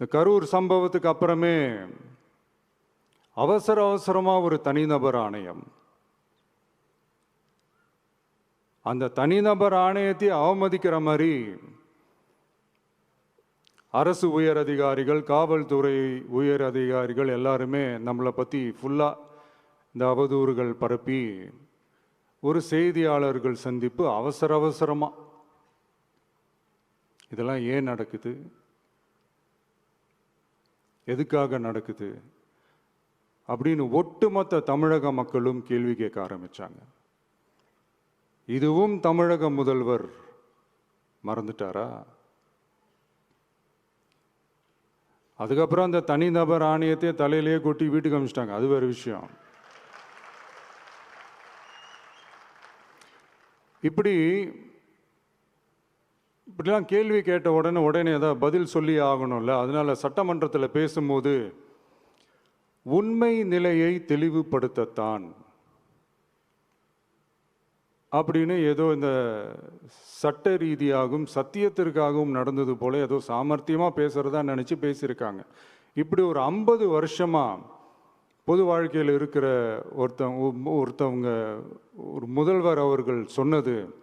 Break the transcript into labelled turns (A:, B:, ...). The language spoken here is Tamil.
A: இந்த கரூர் சம்பவத்துக்கு அப்புறமே அவசர அவசரமா ஒரு தனிநபர் ஆணையம். அந்த தனிநபர் ஆணையத்தை அவமதிக்கிற மாதிரி அரசு உயர் அதிகாரிகள் காவல்துறை உயர் அதிகாரிகள் எல்லாருமே நம்மளை பற்றி ஃபுல்லாக இந்த அவதூறுகள் பரப்பி ஒரு செய்தியாளர்கள் சந்திப்பு அவசர அவசரமாக இதெல்லாம் ஏன் நடக்குது? எதுக்காக நடக்குது? அப்படின்னு ஒட்டுமொத்த தமிழக மக்களும் கேள்வி கேட்க ஆரம்பிச்சாங்க. இதுவும் தமிழக முதல்வர் மறந்துட்டாரா? அதுக்கப்புறம் அந்த தனிநபர் ஆணையத்தை தலையிலேயே கொட்டி வீட்டுக்கு அமிச்சிட்டாங்க. அது வேறு விஷயம். இப்படி இப்படிலாம் கேள்வி கேட்ட உடனே உடனே ஏதாவது பதில் சொல்லி ஆகணும்ல. அதனால் சட்டமன்றத்தில் பேசும்போது உண்மை நிலையை தெளிவுபடுத்தத்தான் அப்படின்னு ஏதோ இந்த சட்ட ரீதியாகவும் சத்தியத்திற்காகவும் நடந்தது போல ஏதோ சாமர்த்தியமாக பேசுகிறதா நினச்சி பேசியிருக்காங்க. இப்படி ஒரு ஐம்பது வருஷமாக பொது வாழ்க்கையில் இருக்கிற ஒருத்தவங்க ஒருத்தவங்க ஒரு முதல்வர் அவர்கள் சொன்னது